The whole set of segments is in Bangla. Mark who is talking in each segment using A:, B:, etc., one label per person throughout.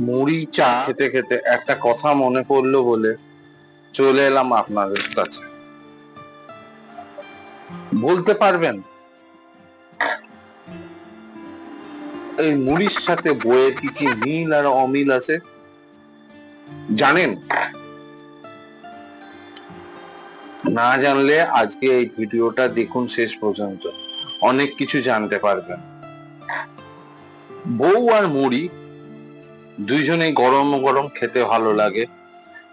A: মুড়ি চা খেতে খেতে একটা কথা মনে পড়ল বলে চলে এলাম আপনাদের কাছে। বলতে পারবেন? এই মুড়ির সাথে বইয়ের কি কি মিল আর অমিল আছে? জানেন? না জানলে আজকে এই ভিডিওটা দেখুন শেষ পর্যন্ত। অনেক কিছু জানতে পারবেন। বউ আর মুড়ি দুইজনেই গরম গরম খেতে ভালো লাগে।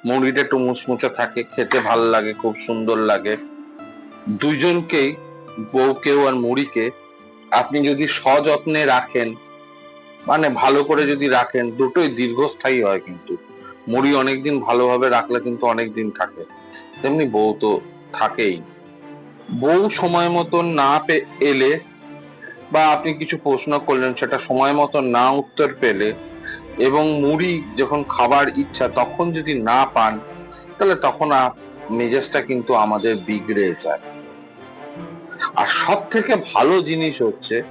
A: মুড়িটা একটু মুচমুচে থাকে, খেতে ভালো লাগে, খুব সুন্দর লাগে। দুইজনকেই, বউকেও আর মুড়িকে, আপনি যদি সযত্নে রাখেন মানে ভালো করে যদি রাখেন, দুটোই দীর্ঘস্থায়ী হয় কিন্তু। মুড়ি অনেকদিন ভালোভাবে রাখলে কিন্তু অনেক দিন থাকে। তেমনি বউ তো থাকেই। বউ সময় মতন না এলে বা আপনি কিছু প্রশ্ন করলেন, সেটা সময় মতন না উত্তর পেলে এবং মুড়ি যখন খাবার ইচ্ছা তখন যদি না পান, তাহলে তখন মেজাজটা কিন্তু আমাদের বিগড়ে যায়। আর সব থেকে ভালো জিনিস হচ্ছে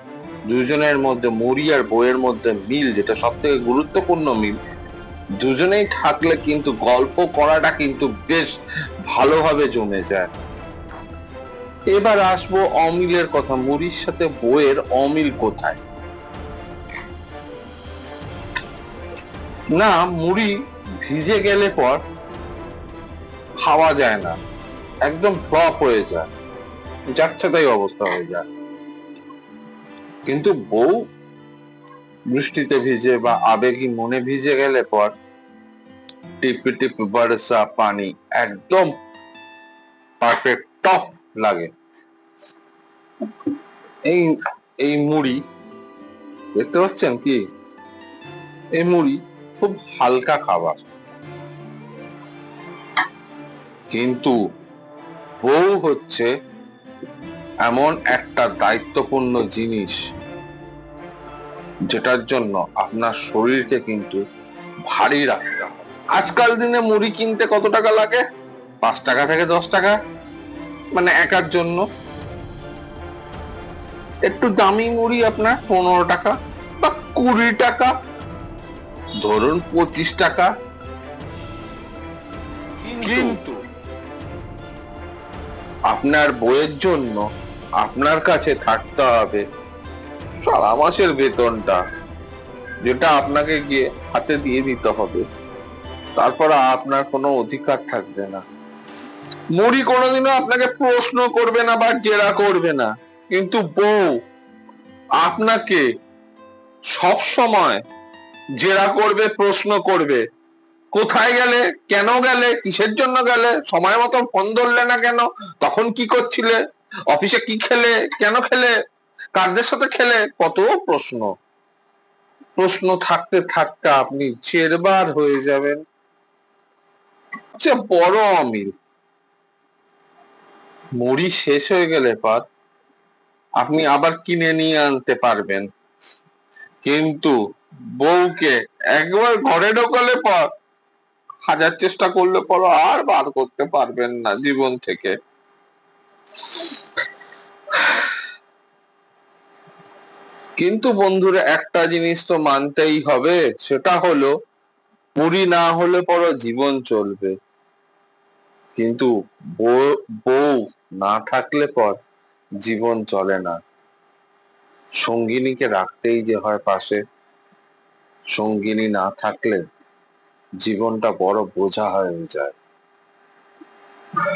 A: দুজনের মধ্যে মুড়ি আর বইয়ের মধ্যে মিল, যেটা সব থেকে গুরুত্বপূর্ণ মিল, দুজনেই থাকলে কিন্তু গল্প করাটা কিন্তু বেশ ভালোভাবে জমে যায়। এবার আসব অমিলের কথা। মুড়ির সাথে বইয়ের অমিল কোথায়? না, মুড়ি ভিজে গেলে পর খাওয়া যায় না। একদম ফ্লপ হয়ে যায়। যাচ্ছে তাই অবস্থা হয়ে যায়। কিন্তু বউ বৃষ্টিতে ভিজে বা আবেগী মনে ভিজে গেলে পর টিপি, টিপ, বর্ষা, পানি একদম পারফেক্ট টপ লাগে। এই এই মুড়ি, দেখতে পাচ্ছেন কি? এই মুড়ি খুব হালকা খাবার। কিন্তু বউ হচ্ছে এমন একটা দায়িত্বপূর্ণ জিনিস যেটার জন্য আপনার শরীরকে কিন্তু ভারী রাখতে হবে। আজকাল দিনে মুড়ি কিনতে কত টাকা লাগে? পাঁচ টাকা থেকে দশ টাকা? মানে একার জন্য। একটু দামি মুড়ি আপনার পনেরো টাকা বা কুড়ি টাকা। ধরুন পঁচিশ টাকা। কিন্তু আপনার বইয়ের জন্য আপনার কাছে থাকতে হবে সারা মাসের বেতনটা যেটা আপনাকে গিয়ে হাতে দিয়ে দিতে হবে। তারপর আপনার কোনো অধিকার থাকবে না। মুড়ি কোনোদিনও আপনাকে প্রশ্ন করবে না বা জেরা করবে না। কিন্তু বউ আপনাকে সব সময় জেরা করবে, প্রশ্ন করবে। কোথায় গেলে, কেন গেলে, কিসের জন্য গেলে, সময় মতো ফোন ধরলে না কেন, তখন কি করছিলে, অফিসে কি খেলে, কেন খেলে, কারদের সাথে খেলে, কত প্রশ্ন। প্রশ্ন থাকতে থাকতে আপনি চেরবার হয়ে যাবেন। হচ্ছে বড় অমিল। মুড়ি শেষ হয়ে গেলে পর। আপনি আবার কিনে নিয়ে আনতে পারবেন। কিন্তু বউকে একবার ঘরে ঢোকালে পর হাজার চেষ্টা করলে পর আর বার করতে পারবেন না জীবন থেকে। কিন্তু বন্ধুরা, একটা জিনিস তো মানতেই হবে, সেটা হলো মুড়ি না হলে পর জীবন চলবে। কিন্তু বউ না থাকলে পর জীবন চলে না। সঙ্গিনীকে রাখতেই যে হয় পাশে, সঙ্গিনী না থাকলে জীবনটা বড় বোঝা হয়ে যায়।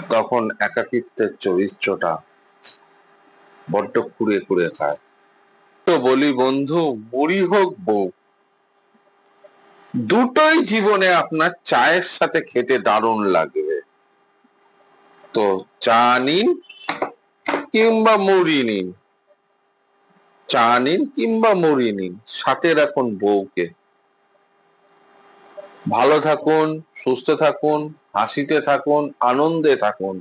A: তখন একাকিত্বের চরিত্রটা বড্ড কুড়ে কুড়ে খায়। তো বলি, বন্ধু মুড়ি হোক বউ, দুটোই জীবনে আপনার চায়ের সাথে খেতে দারুণ লাগবে। তো চা নিন কিংবা মুড়ি নিন। চা নিন কিংবা মুড়ি নিন সাথে রাখুন বউকে। ভালো থাকুন, সুস্থ থাকুন, হাসিতে থাকুন, আনন্দে থাকুন।